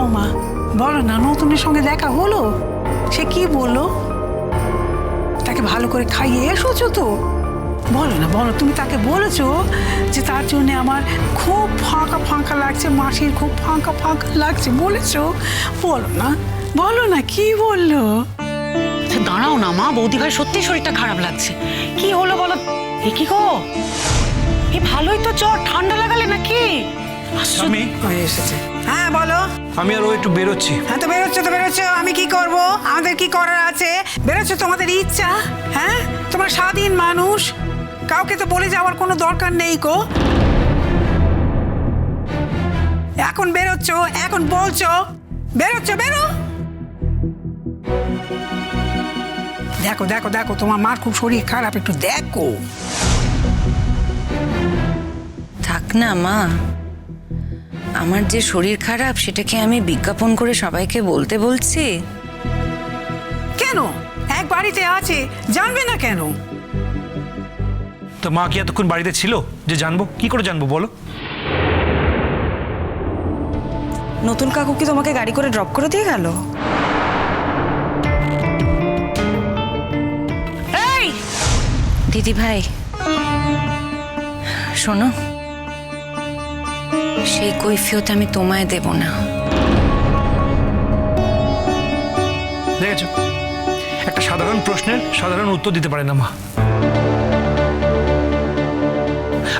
বৌমা বলো না নতুনের সঙ্গে দেখা হলো? সে কি বলল? তাকে ভালো করে খাইয়ে এসেছ তো? বলো না বলো তুমি তাকে বলেছ যে তার জন্য আমার খুব ফাঁকা ফাঁকা লাগছে মাসির খুব ফাঁকা ফাঁকা লাগছে বলেছ? বলো না বলো না কি বলল? আচ্ছা, দাঁড়াও না মা বৌদি ভাই সত্যি শরীরটা খারাপ লাগছে। কি হলো বলো? এ কি গো? এ ভালোই তো জ্বর ঠান্ডা লাগালে নাকি। হয়ে এসেছে। হ্যাঁ বলো। আমি আর ও একটু বেরোচ্ছি। হ্যাঁ তো বেরোচ্ছ তো বেরোচ্ছ। আমি কি করব? আমাদের কি করার আছে? বেরোচ্ছ তোমাদের ইচ্ছা? হ্যাঁ? তোমার স্বাধীন মানুষ। কাউকে তো বলে যাওয়ার কোনো দরকার নেই গো। এখন বেরোচ্ছ এখন বলছো। বেরোচ্ছ বেরো! দেখো দেখো দেখো তোমার মার খুব শরীর খারাপ একটু দেখো। থাক না মা। আমার যে শরীর খারাপ সেটাকে আমি বিজ্ঞাপন করে সবাইকে বলতে বলছি। কেন? এক বাড়িতে আছে জানবে না কেন? তো মা কি এতক্ষণ বাড়িতে ছিল যে জানব? কি করে জানব বলো? নতুন কাকু কি তোমাকে গাড়ি করে ড্রপ করে দিয়ে গেল? এই! দিদি ভাই শোনো সেই কৈফিয়ত আমি তোমায় দেব না। দেখেছ? একটা সাধারণ প্রশ্নের সাধারণ উত্তর দিতে পারে না মা।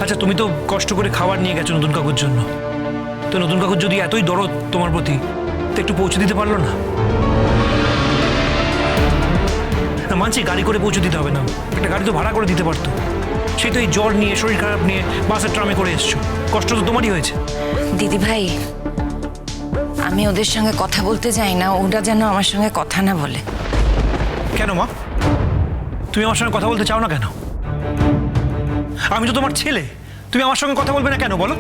আচ্ছা তুমি তো কষ্ট করে খাবার নিয়ে গেছো নতুন কাকুর জন্য। তো নতুন কাকুর যদি এতই দরদ তোমার প্রতি, তো একটু পৌঁছে দিতে পারল না? না, মানছি গাড়ি করে পৌঁছে দিতে হবে না। একটা গাড়ি তো ভাড়া করে দিতে পারতো। সেই তো এই জ্বর নিয়ে শরীর খারাপ নিয়ে বাসের ট্রামে করে এসছো। কষ্ট তো তোমারই হয়েছে। দিদি ভাই আমি ওদের সঙ্গে কথা বলতে যাই না ওরা যেন আমার সঙ্গে কথা না বলে। কেন মা? তুমি আমার সঙ্গে কথা বলতে চাও না কেন? আমি তো তোমার ছেলে। তুমি আমার সঙ্গে কথা বলবে না কেন বলো?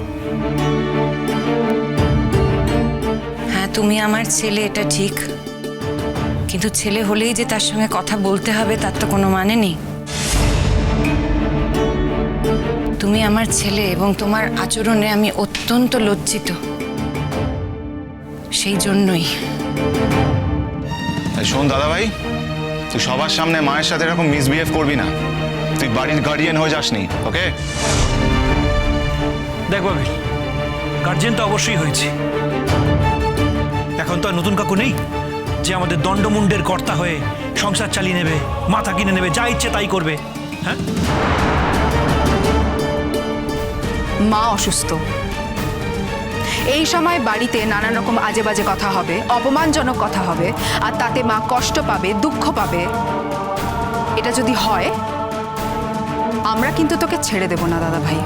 হ্যাঁ তুমি আমার ছেলে এটা ঠিক। কিন্তু ছেলে হলেই যে তার সঙ্গে কথা বলতে হবে তার তো কোনো মানে নেই। তুমি আমার ছেলে এবং তোমার আচরণে আমি অত্যন্ত লজ্জিত। সেই জন্যই। শোন দাদা ভাই তুই সবার সামনে মায়ের সাথে এরকম মিসবিহেভ করবি না। তুই বাড়ির গার্ডিয়ান হয়ে যাসনি ওকে দেখ বাবিল গার্জিয়ান তো অবশ্যই হয়েছে। এখন তো আর নতুন কাকু নেই যে আমাদের দণ্ডমুণ্ডের কর্তা হয়ে সংসার চালিয়ে নেবে মাথা কিনে নেবে যা ইচ্ছে তাই করবে হ্যাঁ? মা অসুস্থ। এই সময় বাড়িতে নানান রকম আজে বাজে কথা হবে, অপমানজনক কথা হবে, আর তাতে মা কষ্ট পাবে, দুঃখ পাবে। এটা যদি হয়, আমরা কিন্তু তোকে ছেড়ে দেব না দাদা ভাই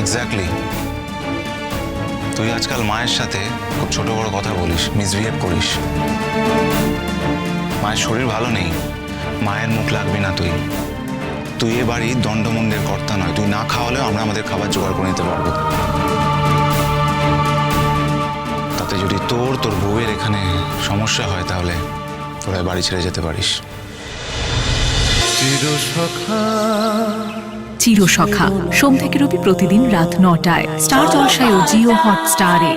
এক্স্যাক্টলি তুই আজকাল মায়ের সাথে খুব ছোট বড় কথা বলিস মিসবিহেভ করিস। মায়ের শরীর ভালো নেই, মায়ের মুখ লাগবি না তুই। তুই এ বাড়ির দণ্ডমুণ্ডের কর্তা নয়। তুই না খাওয়ালেও আমরা আমাদের খাবার জোগাড় করে নিতে পারব। তাতে যদি তোর তোর বউয়ের এখানে সমস্যা হয় তাহলে তোরা বাড়ি ছেড়ে যেতে পারিস। চিরসখা। সোম থেকে রবি প্রতিদিন রাত নটায়। স্টার জলসায় ও জিও হটস্টারে।